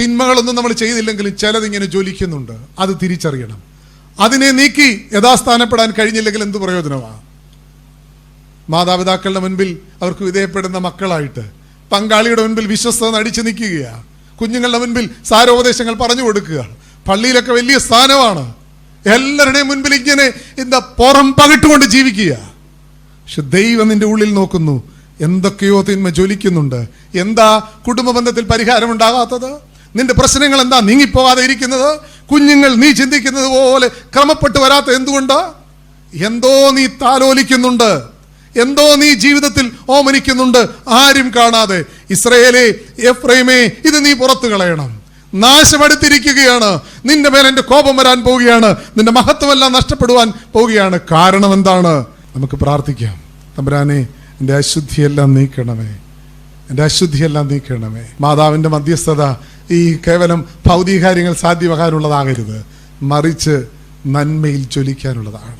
തിന്മകളൊന്നും നമ്മൾ ചെയ്തില്ലെങ്കിലും ചിലതിങ്ങനെ ജ്വലിക്കുന്നുണ്ട്. അത് തിരിച്ചറിയണം. അതിനെ നീക്കി യഥാസ്ഥാനപ്പെടാൻ കഴിഞ്ഞില്ലെങ്കിൽ എന്ത് പ്രയോജനമാണ് മാതാപിതാക്കളുടെ മുൻപിൽ അവർക്ക് വിധേയപ്പെടുന്ന മക്കളായിട്ട് പങ്കാളിയുടെ മുൻപിൽ വിശ്വസ്തത നടിച്ചു നിൽക്കുകയാണ് കുഞ്ഞുങ്ങളുടെ മുൻപിൽ സാരോപദേശങ്ങൾ പറഞ്ഞു കൊടുക്കുക. പള്ളിയിലൊക്കെ വലിയ സ്ഥാനമാണ്. എല്ലാവരുടെയും മുൻപിൽ ഇങ്ങനെ എന്താ പുറം പകിട്ടുകൊണ്ട് ജീവിക്കുക. പക്ഷെ ദൈവം നിന്റെ ഉള്ളിൽ നോക്കുന്നു. എന്തൊക്കെയോ തിന്മ ജ്വലിക്കുന്നുണ്ട്. എന്താ കുടുംബ ബന്ധത്തിൽ പരിഹാരം ഉണ്ടാകാത്തത് നിന്റെ പ്രശ്നങ്ങൾ എന്താ നീങ്ങിപ്പോകാതെ ഇരിക്കുന്നത്? കുഞ്ഞുങ്ങൾ നീ ചിന്തിക്കുന്നത് പോലെ ക്രമപ്പെട്ട് വരാത്ത എന്തുകൊണ്ട്? എന്തോ നീ താലോലിക്കുന്നുണ്ട്. എന്തോ നീ ജീവിതത്തിൽ ഓമനിക്കുന്നുണ്ട്. ആരും കാണാതെ. ഇസ്രയേലേ എഫ്രൈമേ ഇത് നീ പുറത്തു കളയണം. നാശമെടുത്തിരിക്കുകയാണ്. നിന്റെ മേലെ എന്റെ കോപം വരാൻ പോവുകയാണ്. നിന്റെ മഹത്വമെല്ലാം നഷ്ടപ്പെടുവാൻ പോവുകയാണ്. കാരണം എന്താണ്? നമുക്ക് പ്രാർത്ഥിക്കാം. തമ്പുരാനെ എന്റെ അശുദ്ധിയെല്ലാം നീക്കണമേ. എന്റെ അശുദ്ധിയെല്ലാം നീക്കണമേ. മാതാവിന്റെ മധ്യസ്ഥത ഈ കേവലം ഭൗതിക കാര്യങ്ങൾ സാധ്യമാകാനുള്ളതാകരുത്. മറിച്ച് നന്മയിൽ ജ്വലിക്കാനുള്ളതാണ്.